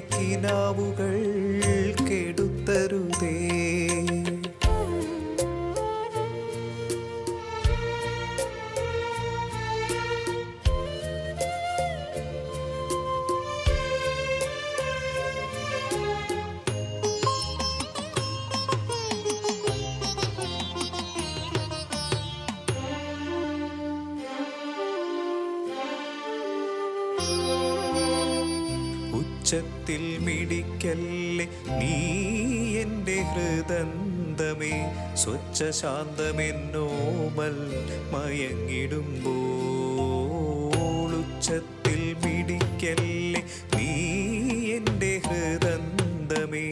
കണ്ണിലെ ഉച്ചത്തിൽ മിടിക്കല്ലേ നീ എന്റെ ഹൃദന്തമേ സ്വച്ഛ ശാന്തമെന്നോമൽ മയങ്ങിടുമ്പോൾ ഉച്ചത്തിൽ മിടിക്കല്ലേ നീ എന്റെ ഹൃദന്തമേ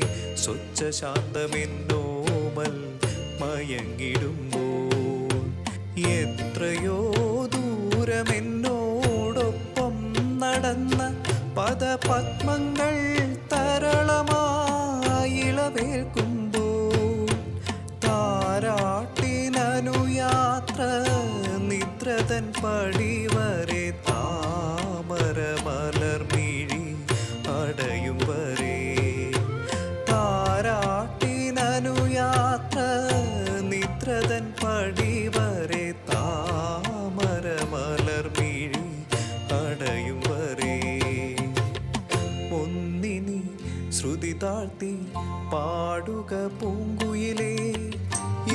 സ്വച്ഛ ശാന്തമെന്നോമൽ മയങ്ങിടുമ്പോൾ എത്രയോ ദൂരമെന്നോടൊപ്പം പദപത്മങ്ങൾ തരളമായിളവേൽക്കുമ്പോൾ താരാട്ടിനനുയാത്ര നിദ്രതൻ പടിവരെ താമര മലർമിഴി അടയും വരെ. താരാട്ടിനനുയാത്ര നിദ്രതൻ പടിവരെ ഒന്നിനി ശ്രുതി താഴ്ത്തി പാടുക പൂങ്കുയിലേ.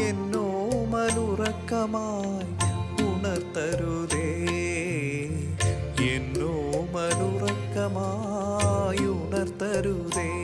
എന്നോ മലുറക്കമായി ഉണർത്തരുതേ. എന്നോ മലുറക്കമായി ഉണർത്തരുതേ.